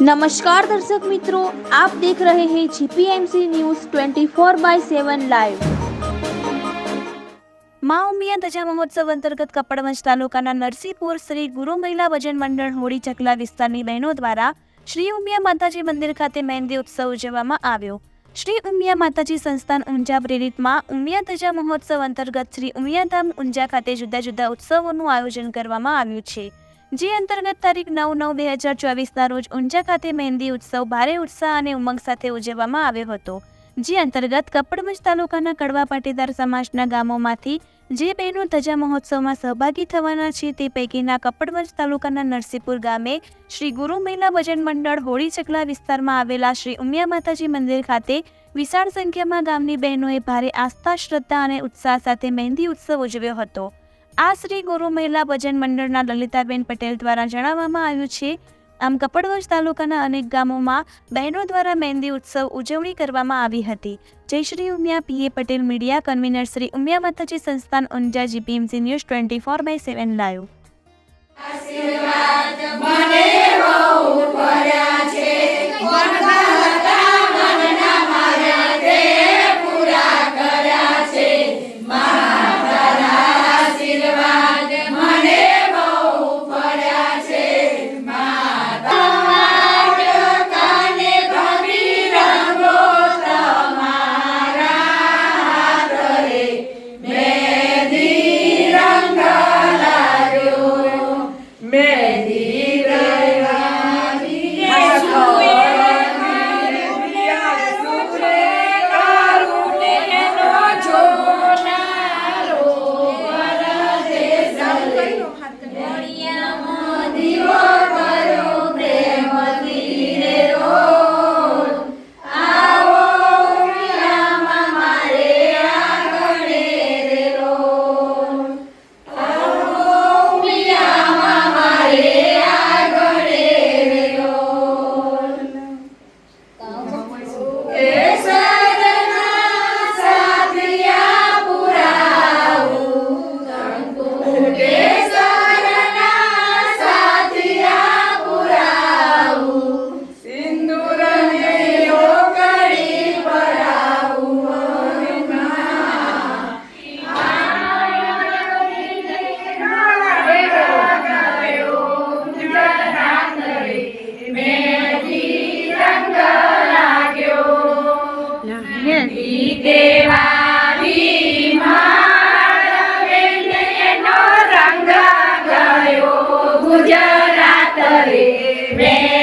નમસ્કાર દર્શક મિત્રો, આપ દેખ રહે હે જીપીએમસી ન્યૂઝ 24 બાય 7 લાઈવ મા ઉમિયા ધજા મહોત્સવ અંતર્ગત કપડવંજ તાલુકાના નરસિંહપુર શ્રી ગુરુ મહિલા ભજન મંડળ હોળી ચકલા વિસ્તારની બહેનો દ્વારા શ્રી ઉમિયા માતાજી મંદિર ખાતે મહેંદી ઉત્સવ ઉજવવામાં આવ્યો. શ્રી ઉમિયા માતાજી સંસ્થાન ઊંઝા પ્રેરિતમાં ઉમિયા ધજા મહોત્સવ અંતર્ગત શ્રી ઉમિયાધામ ઊંઝા ખાતે જુદા જુદા ઉત્સવોનું આયોજન કરવામાં આવ્યું છે. જે અંતર્ગત તારીખ નવ નવ બે હજાર ચોવીસના રોજ ઊંઝા ખાતે મહેંદી ઉત્સવ ભારે ઉત્સાહ અને ઉમંગ સાથે ઉજવવામાં આવ્યો હતો. જે અંતર્ગત કપડમંજ તાલુકાના કડવા પાટીદાર સમાજના ગામોમાંથી જે બહેનો ધજા મહોત્સવમાં સહભાગી થવાના છે તે પૈકીના કપડવંજ તાલુકાના નરસિંહપુર ગામે શ્રી ગુરુ મહિલા ભજન મંડળ હોળી ચકલા વિસ્તારમાં આવેલા શ્રી ઉમિયા માતાજી મંદિર ખાતે વિશાળ સંખ્યામાં ગામની બહેનોએ ભારે આસ્થા, શ્રદ્ધા અને ઉત્સાહ સાથે મહેંદી ઉત્સવ ઉજવ્યો હતો. આ શ્રી ગુરુ મહિલા ભજન મંડળના લલિતાબેન પટેલ દ્વારા જણાવવામાં આવ્યું છે, આમ કપડવંજ તાલુકાના અનેક ગામોમાં બહેનો દ્વારા મહેંદી ઉત્સવ ઉજવણી કરવામાં આવી હતી. જય Shri Umiya PA Patel media, convener Shri Umiya Mataji Sansthan Unjha GPMC news twenty four by seven live. મંડળની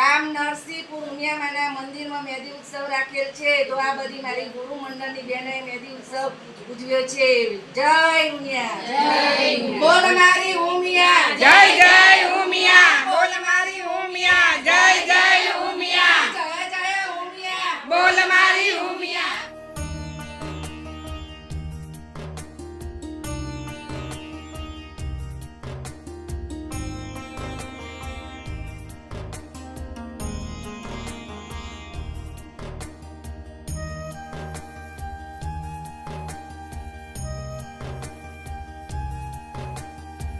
ગામ નરસિંહપુર ઉમિયામાના મંદિરમાં મહેંદી ઉત્સવ રાખેલ છે. તો આ બધી મારી ગુરુ મંડળની બહેનોએ મહેંદી ઉત્સવ ઉજવ્યો છે. જય ઉમિયા. બોલ મારી ઉમિયા. જય જય ઉમિયા. બોલ મારી ઉમિયા. જય જય ઉમિયા. જય જય ઉમિયા. બોલ મારી